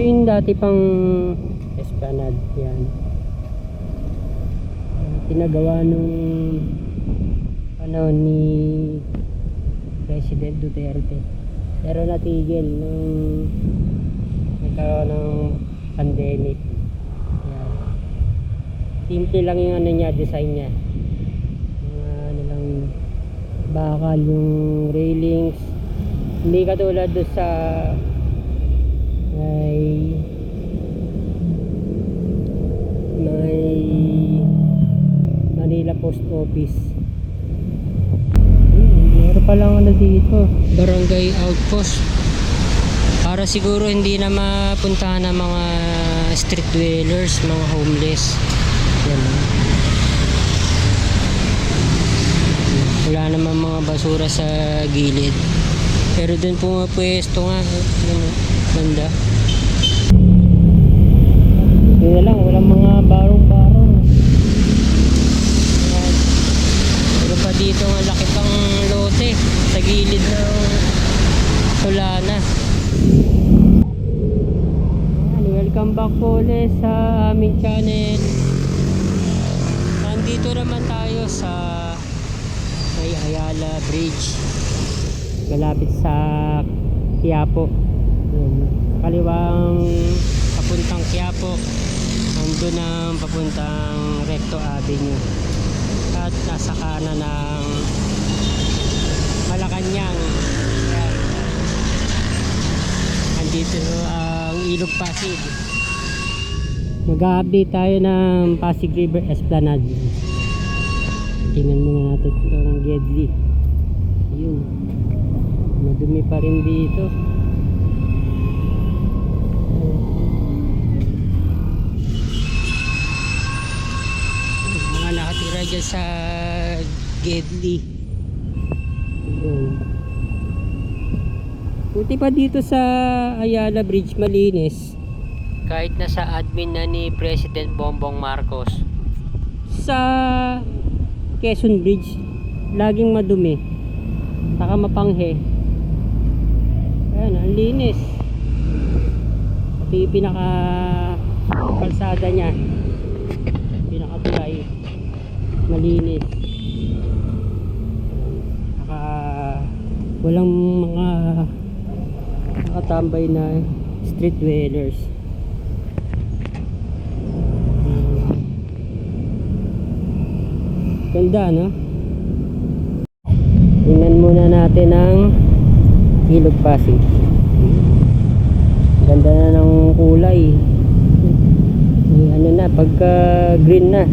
yung dati pang esplanade. Yan. Pinagawa nung ano ni President Duterte. Pero natigil nung nagkaroon ng pandemic. Yan. Simple lang yung ano niya, design niya. Mga ano lang bakal yung railings. Hindi katulad doon sa may may Manila Post Office. Hmm, meron pa lang ano dito. Barangay Outpost. Para siguro hindi na mapuntahan ng mga street dwellers, mga homeless. Yan. Wala naman mga basura sa gilid. Pero dun po mga pwesto nga. eh, Yun, banda. Yun na lang, walang mga barong-barong. Meron pa dito nga laki pang lote sa gilid ng Solana. Ayan, welcome back po ulit sa aming channel. Nandito naman tayo sa may Ayala Bridge. Malapit sa Quiapo. Yun. Kaliwang papuntang Quiapo. Nandun ang papuntang Recto Avenue. At nasa kanan ng Malacanang. Andito ang Ilog Pasig. Mag-update tayo ng Pasig River Esplanade. Tingnan muna natin itong Gedli. Ayun. Madumi pa rin dito. Dyan sa Gedli. Ayun. Buti pa dito sa Ayala Bridge malinis. Kahit nasa admin na ni President Bongbong Marcos. Sa Quezon Bridge, laging madumi. Saka mapanghe. Ayan, ang linis. Pati yung pinaka kalsada niya. Pinaka tulay. Malinis. Saka walang mga nakatambay na street dwellers. Ganda, no? Tingnan muna natin ang Ilog Pasig. Ganda na ng kulay. Ano na, pagka green na.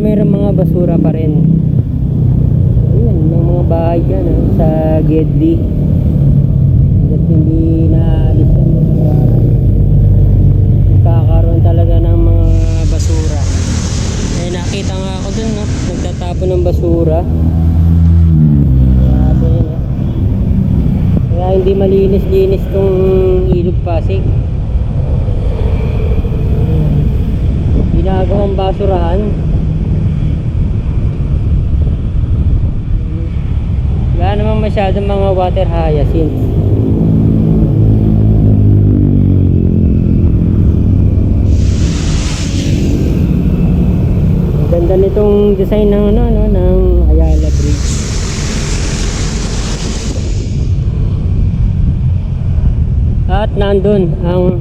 Pero meron mga basura pa rin. Ayan, may mga bahay dyan ah, sa Gedli. At hindi naalis mga nagkakaroon talaga ng mga basura. Eh nakita nga ako dun no, nagtatapon ng basura. Grabe yun ah. Hindi malinis-linis tong ilog Pasig. Ginagawang basurahan. Wala namang masyadong mga water hyacinths. Ang ganda nitong design ng ano, ano ng Ayala Bridge. At nandun ang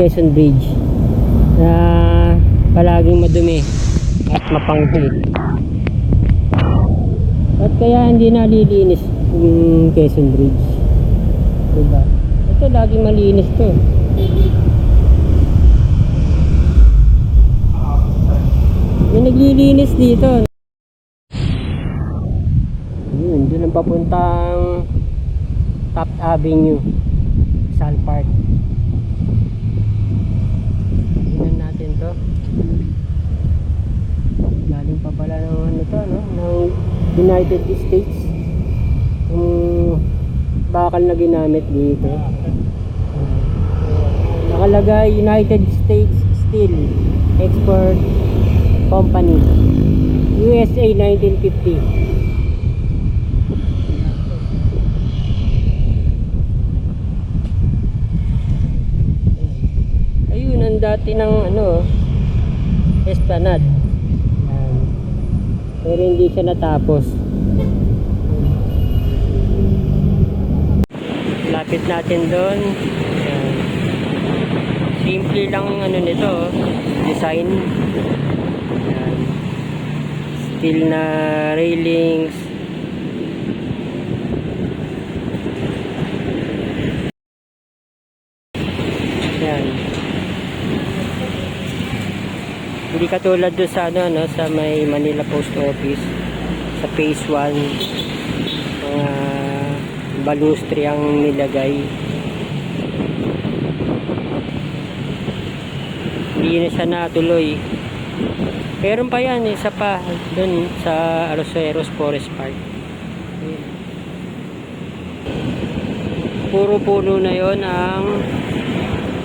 Quezon Bridge na palaging madumi at mapanghi. At kaya hindi nalilinis yung Quezon Bridge. Diba? Ito laging malinis to. May naglilinis dito. Yun, doon ang papuntang Taft Avenue. Sal Park. Tingnan natin to. Galing pa pala ng ano to, no? Ng United States. Yung bakal na ginamit dito. Nakalagay United States Steel Export Company USA 1950 ayun ang dati ng ano esplanade. Pero hindi siya natapos. Lapit natin doon. Simple lang ang ano nito, design. Steel na railings. Yan. Hindi katulad doon sa ano, no, sa may Manila Post Office sa phase 1 mga balustri ang nilagay. Hindi na siya natuloy. Meron pa yan isa pa doon sa Aroseros Forest Park. Puro puno na yon ang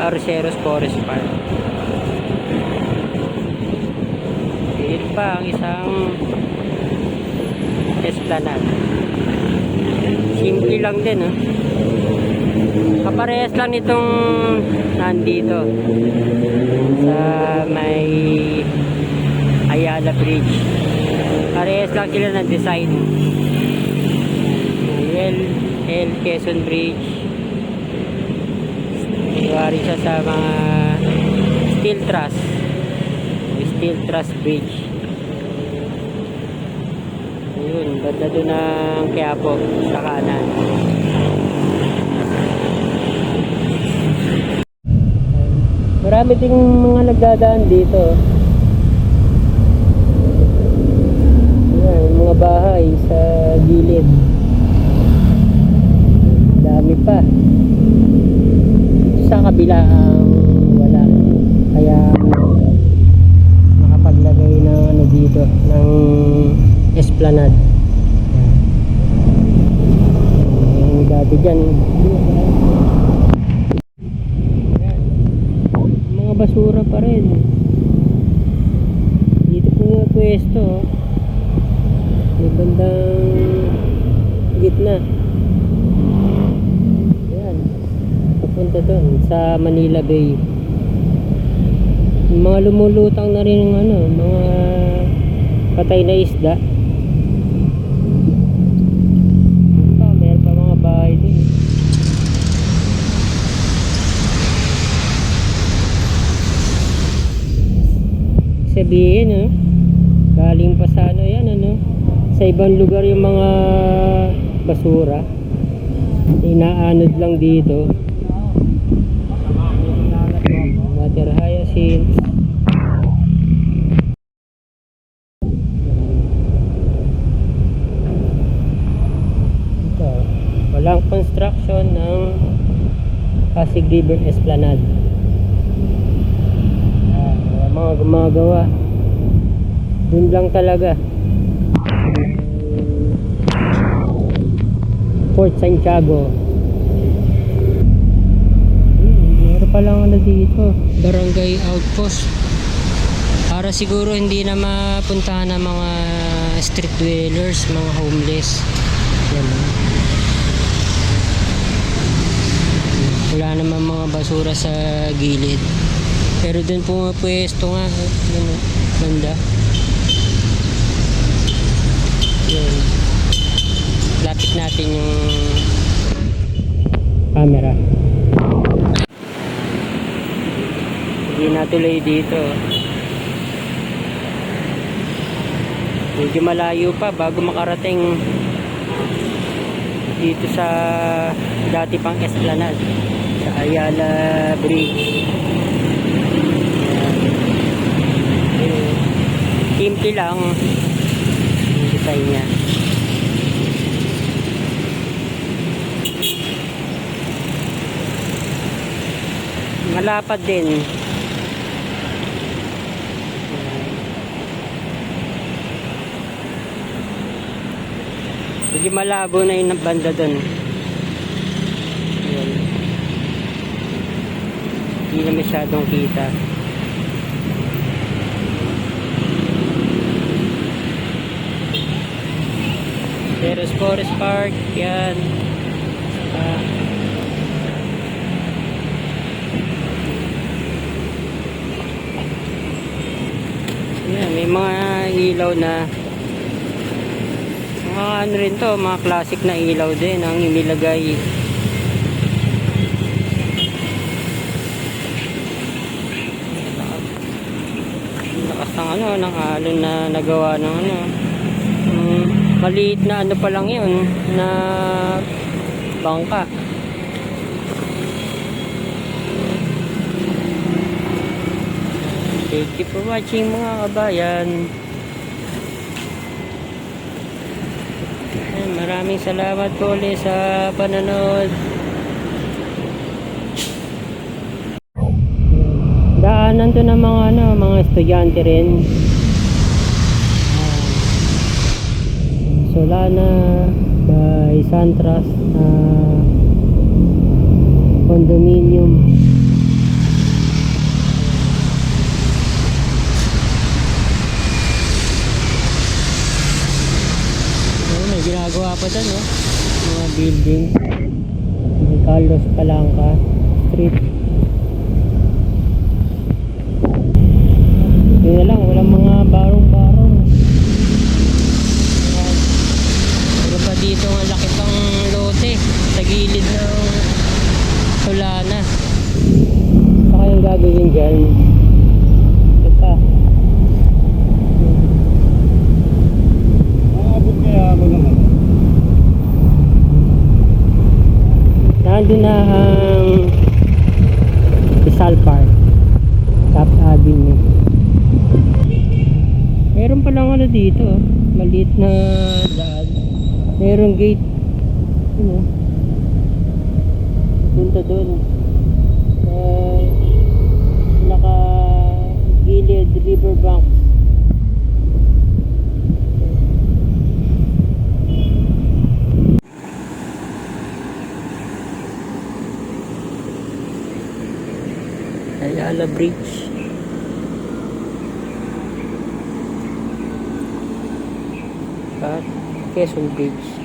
Arceros Forest Park. Yun pa ang isang esplanade. Simple lang din, oh. Kaparehas lang itong nandito sa may Ayala Bridge. Parehas lang sila ng design. L, L Quezon Bridge. Iwari siya sa mga steel truss. Steel truss bridge. Ayun, banda doon ng Quiapo sa kanan. Marami ding mga nagdadaan dito. Ayan, mga bahay sa gilid. Dami pa sa kabila ang wala kaya ng ano dito ng esplanade Ayan. yung dati dyan mga basura pa rin dito po nga pwesto may bandang gitna Ayan. Papunta doon sa Manila Bay. Mga lumulutang na rin ng ano, mga patay na isda. Sabihin, no? Galing pa sa ano yan, ano? Sa ibang lugar yung mga basura inaanod lang dito water hyacinth construction ng Pasig River Esplanade mga gumagawa dun lang talaga Fort Santiago. Hmm, meron pa lang ano dito. Barangay Outpost. Para siguro hindi na mapuntahan ng mga street dwellers, mga homeless. Yan. Wala naman mga basura sa gilid. Pero dun po pwesto nga. oh. Yun, oh. Banda. Yun lapit natin yung camera hindi natuloy dito medyo malayo pa bago makarating dito sa dati pang Esplanade sa Ayala Bridge simple lang yung design niya malapad din Medyo malabo na yung banda doon. Hindi na masyadong kita. Ceres Forest Park yan. Saka yan may mga ilaw na mga ano rin to mga classic na ilaw din ang inilagay. Lakas ano ng alon na nagawa ng ano. Maliit na ano pa lang yun, na bangka. Thank you for watching mga kabayan. Ayan, Maraming salamat po ulit sa panonood. Daanan to ng mga ano, mga estudyante rin. Solana by Santras uh, condominium. Oh, may ginagawa pa doon, no? Mga building. Carlos Palangka Street. Yun na lang, walang mga barong-barong. Ayan. Meron pa dito ang laki pang lote sa gilid ng Solana. Saka yung gagawin dyan. Ito pa. Aabot kaya ba naman? Nandun na ang Rizal Park. Top Avenue. Meron pa lang ano dito. oh. Maliit na daan. Merong gate. Ano? Punta doon. Sa naka gilid riverbank. Ayala Bridge. At Quezon Bridge.